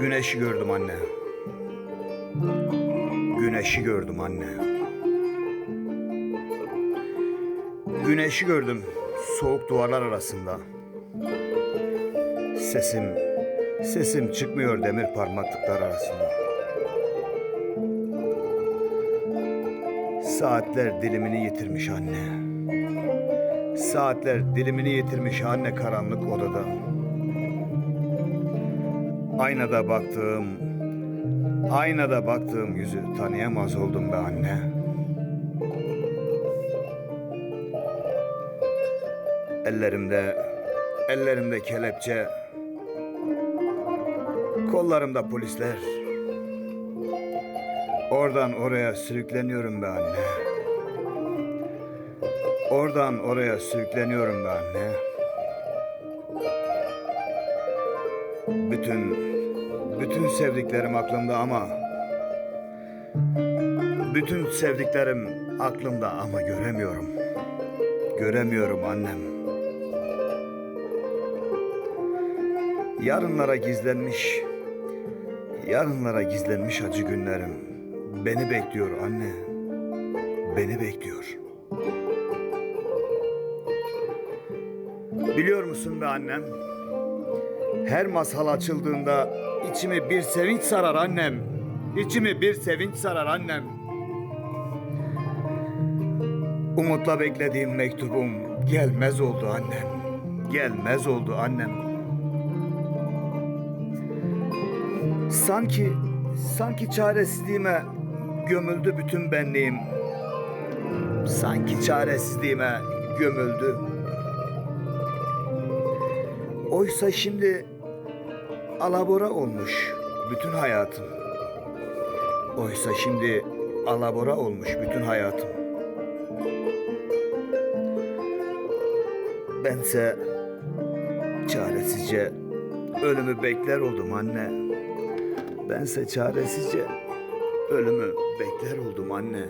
Güneşi gördüm anne. Güneşi gördüm anne. Güneşi gördüm soğuk duvarlar arasında. Sesim, sesim çıkmıyor demir parmaklıklar arasında. Saatler dilimini yitirmiş anne. Saatler dilimini yitirmiş anne karanlık odada. Aynada baktığım, aynada baktığım yüzü tanıyamaz oldum be anne. Ellerimde, ellerimde kelepçe, kollarımda polisler. Oradan oraya sürükleniyorum be anne. Oradan oraya sürükleniyorum be anne. Bütün, bütün sevdiklerim aklımda ama... Bütün sevdiklerim aklımda ama göremiyorum. Göremiyorum annem. Yarınlara gizlenmiş, yarınlara gizlenmiş acı günlerim. Beni bekliyor anne. Beni bekliyor. Biliyor musun be annem? Her masal açıldığında içimi bir sevinç sarar annem. İçimi bir sevinç sarar annem. Umutla beklediğim mektubum gelmez oldu annem. Gelmez oldu annem. Sanki, sanki çaresizliğime gömüldü bütün benliğim. Sanki çaresizliğime gömüldü. Oysa şimdi alabora olmuş bütün hayatım. Oysa şimdi alabora olmuş bütün hayatım. Bense çaresizce ölümü bekler oldum anne. Bense çaresizce ölümü bekler oldum anne.